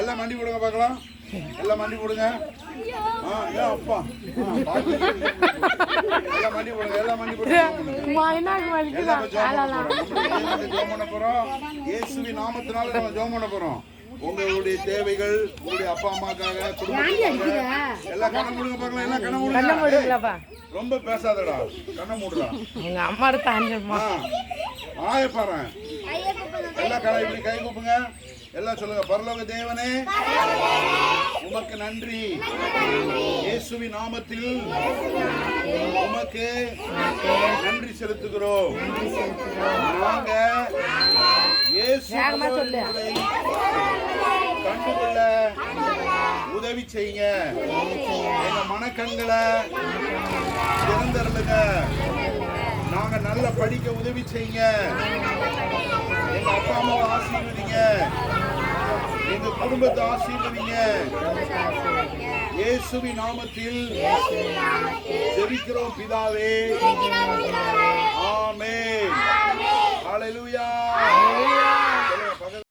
எல்லாம் மண்டி போடுங்க பார்க்கலாம். எல்லாம் மண்டி ஏன் அப்பா. எல்லாம் மண்டி போடுங்க எல்லாம் மண்டி பண்ண போறோம். இயேசுவின் நாமத்தினால நம்ம ஜெபம் பண்ண போறோம். உங்களுடைய தேவைகள் உங்களுடைய அப்பா அம்மாக்காக குடும்பத்துக்காக எல்லாம் கண்ண மூடுங்க பார்க்கலாம். எல்லாம் கண்ண மூடுங்க. மூடுங்களப்பா. ஏய், ரொம்ப பேசாதடா. கண்ண மூடுடா. உங்க அம்மா ஆய எல்லாம் கை இப்படி கை கூப்புங்க. எல்லாம் சொல்லுங்க பரலோக தேவனே உமக்கு நன்றி. இயேசுவின் நாமத்தில் உமக்கு நன்றி செலுத்துகிறோம். நாங்க இயேசு. கண்டுகொள்ள உதவி செய்யுங்க. எங்க மனக்கண்களை திறந்தருளுங்க. நாங்க நல்லா படிக்க உதவி செய்யுங்க. ஆசீர்வதிங்க. எங்க குடும்பத்தை ஆசீர்வதிங்க. இயேசுவின் நாமத்தில் ஜெபிக்கிறோம் பிதாவே.